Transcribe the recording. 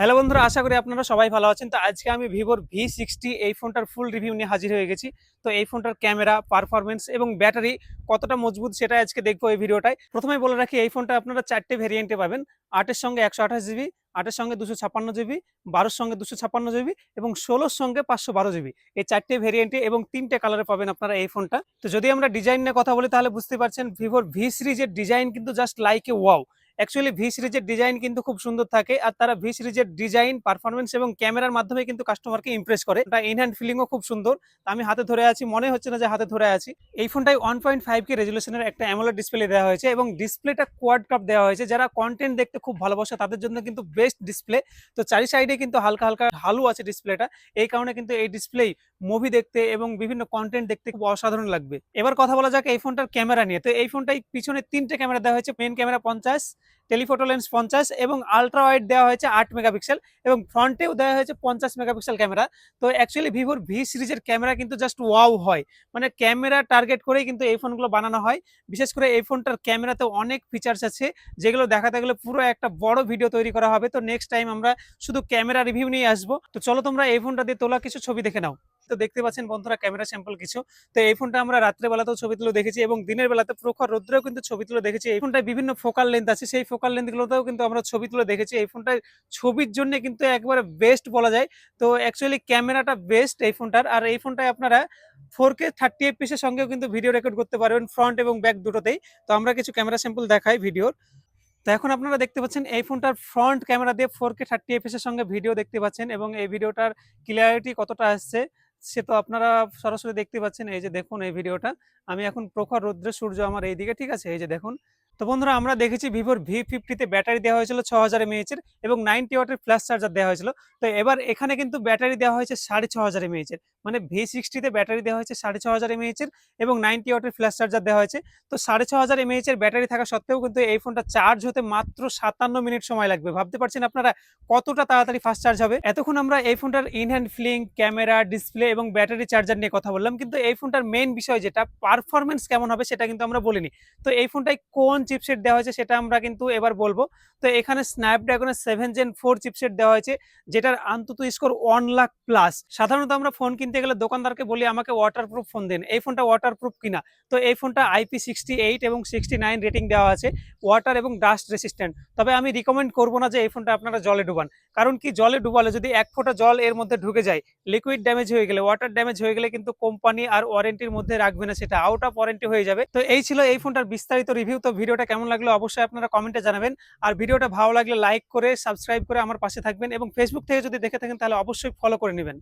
Hello বন্ধুরা, আশা করি আপনারা সবাই ভালো আছেন। তো আজকে আমি ভিভোর ভি সিক্সটি এই ফোনটার ফুল রিভিউ নিয়ে হাজির হয়ে গেছি। তো এই ফোনটার ক্যামেরা পারফরমেন্স এবং ব্যাটারি কতটা মজবুত সেটা আজকে দেখব এই ভিডিওটায়। প্রথমে বলে রাখি, এই ফোনটা আপনারা চারটে ভেরিয়েন্টে পাবেন। আটের সঙ্গে একশো আঠাশ জিবি আটের সঙ্গে দুশো ছাপ্পান্ন জিবি বারোর সঙ্গে দুশো ছাপ্পান্ন জিবি এবং ষোলোর সঙ্গে পাঁচশো বারো জিবি এই চারটে ভেরিয়েন্টে এবং তিনটে কালারে পাবেন আপনারা এই ফোনটা। তো যদি আমরা ডিজাইন নিয়ে কথা বলি, তাহলে বুঝতে পারছেন, ভিভোর ভি সিরিজের ডিজাইন কিন্তু just like wow actually V সিরিজের ডিজাইন কিন্তু খুব সুন্দর থাকে আর তারা ভি সিরিজের ডিজাইন পারফরমেন্স এবং ক্যামেরার মাধ্যমে কিন্তু কাস্টমারকে ইমপ্রেস করে। এটা ইন হ্যান্ড ফিলিংও খুব সুন্দর। তা আমি হাতে ধরে আছি, মনে হচ্ছে না যে হাতে ধরে আছি। এই ফোনটাই ওয়ান পয়েন্ট ফাইভ কে রেজুলেশনের একটা অ্যামোলেড ডিসপ্লে দেওয়া হয়েছে এবং ডিসপ্লেটা কোয়াড কাপ দেওয়া হয়েছে। যারা কন্টেন্ট দেখতে খুব ভালোবাসে, তাদের জন্য কিন্তু বেস্ট ডিসপ্লে তো চারি সাইডে কিন্তু হালকা হালকা হালু আছে ডিসপ্লেটা এই কারণে কিন্তু এই ডিসপ্লে মুভি দেখতে এবং বিভিন্ন কন্টেন্ট দেখতে খুব অসাধারণ লাগবে। এবার কথা বলা যাক এই ফোনটার ক্যামেরা নিয়ে। তো এই ফোনটাই পিছনে তিনটে ক্যামেরা দেওয়া হয়েছে। মেন ক্যামেরা পঞ্চাশ টেলিফোটো লেন্স পঞ্চাশ এবং আলট্রা ওয়াইড দেওয়া হয়েছে আট মেগাপিক্সেল এবং ফ্রন্টেও দেওয়া হয়েছে পঞ্চাশ মেগাপিক্সেল ক্যামেরা। তো অ্যাকচুয়ালি ভিভোর ভি সিরিজের ক্যামেরা কিন্তু জাস্ট ওয়াও হয়। মানে ক্যামেরা টার্গেট করেই কিন্তু এই ফোনগুলো বানানো হয়। বিশেষ করে এই ফোনটার ক্যামেরাতে অনেক ফিচার্স আছে, যেগুলো দেখাতে গেলে পুরো একটা বড় ভিডিও তৈরি করা হবে। তো নেক্সট টাইম আমরা শুধু ক্যামেরা রিভিউ নিয়ে আসব। তো চলো তোমরা এই ফোনটা দিয়ে তোলা কিছু ছবি দেখে নাও। তো দেখতে পাচ্ছেন বন্ধুরা, ক্যামেরা স্যাম্পল কিছু। তো এই ফোনটা আমরা রাত্রে বেলাতেও ছবি তুলে দেখেছি এবং দিনের বেলাতে প্রখর রোদ্রেও কিন্তু ছবি তুলে দেখেছি। এই ফোনটায় বিভিন্ন ফোকাল লেন্থ আছে, সেই ফোকাল লেন্থগুলোতেও কিন্তু আমরা ছবি তুলে দেখেছি। এই ফোনটার ছবির জন্য কিন্তু একবারে বেস্ট বলা যায়। তো অ্যাকচুয়ালি ক্যামেরাটা বেস্ট এই ফোনটার। আর এই ফোনটায় আপনারা ফোর কে থার্টি এফপিস এর সঙ্গেও কিন্তু ভিডিও রেকর্ড করতে পারবেন ফ্রন্ট এবং ব্যাক দুটোতেই। তো আমরা কিছু ক্যামেরা স্যাম্পল দেখাই ভিডিওর তো এখন আপনারা দেখতে পাচ্ছেন এই ফোনটার ফ্রন্ট ক্যামেরা দিয়ে ফোর কে থার্টি এফএস এর সঙ্গে ভিডিও দেখতে পাচ্ছেন এবং এই ভিডিওটার ক্লিয়ারিটি কতটা আসছে। সে তো আপনারা সরাসরি দেখতে পাচ্ছেন, এই যে দেখুন এই ভিডিওটা। আমি এখন প্রখর রৌদ্রে সূর্য আমার এইদিকে, ঠিক আছে? এই যে দেখুন তো বন্ধুরা, আমরা দেখেছি ভিভোর ভি ফিফটিতে ব্যাটারি দেওয়া হয়েছিল ছ হাজার এমএএচ এর এবং নাইনটি ওয়াটের ফ্ল্যাশ চার্জার দেওয়া হয়েছিল। তো এবার এখানে কিন্তু ব্যাটারি দেওয়া হয়েছে সাড়ে ছ হাজার এমএএচ এর। মানে ভি সিক্সটিতে ব্যাটারি দেওয়া হয়েছে সাড়ে ছ হাজার এমএএচ এর এবং নাইনটি ওয়াটের ফ্ল্যাশ চার্জার দেওয়া হয়েছে। তো সাড়ে ছ হাজার এমএএচ এর ব্যাটারি থাকা সত্ত্বেও কিন্তু এই ফোনটা চার্জ হতে মাত্র সাতান্ন মিনিট সময় লাগবে। ভাবতে পারছেন আপনারা কতটা তাড়াতাড়ি ফাস্ট চার্জ হবে? এতক্ষণ আমরা এই ফোনটার in hand feeling camera display এবং ব্যাটারি চার্জার নিয়ে কথা বললাম। কিন্তু এই ফোনটার মেইন বিষয় যেটা পারফরমেন্স কেমন হবে সেটা কিন্তু আমরা বলিনি। তো এই ফোনটায় কোন চিপসেট দেওয়া হয়েছে, সেটা আমরা কিন্তু এবার বলব। তো এখানে স্ন্যাপড্রাগনের সেভেন জেন ফোর চিপসেট দেওয়া হয়েছে, যেটার অন্তত স্কোর ওয়ান লাখ প্লাস সাধারণত আমরা ফোন কিনতে গেলে দোকানদারকে বলি, আমাকে ওয়াটারপ্রুফ ফোন দিন। এই ফোনটা ওয়াটারপ্রুফ কিনা? তো এই ফোনটা আইপি সিক্সটি এইট এবং সিক্সটি নাইন রেটিং দেওয়া আছে ওয়াটার এবং ডাস্ট রেসিস্ট্যান্ট তবে আমি রিকমেন্ড করব না যে এই ফোনটা আপনারা জলে ডুবান। কারণ কি, জলে ডুবালে যদি এক ফোঁটা জল এর মধ্যে ঢুকে যায় লিকুইড ড্যামেজ হয়ে গেলে ওয়াটার ড্যামেজ হয়ে গেলে কিন্তু কোম্পানি আর ওয়ারেন্টির মধ্যে রাখবে না, সেটা আউট অফ ওয়ারেন্টি হয়ে যাবে। তো এই ছিল এই ফোনটার বিস্তারিত রিভিউ তো ভিডিওটা কেমন লাগল অবশ্যই আপনারা কমেন্টে জানাবেন। আর ভিডিওটা ভালো লাগলে লাইক করে সাবস্ক্রাইব করে আমার পাশে থাকবেন এবং ফেসবুক থেকে যদি দেখে থাকেন তাহলে অবশ্যই ফলো করে নেবেন।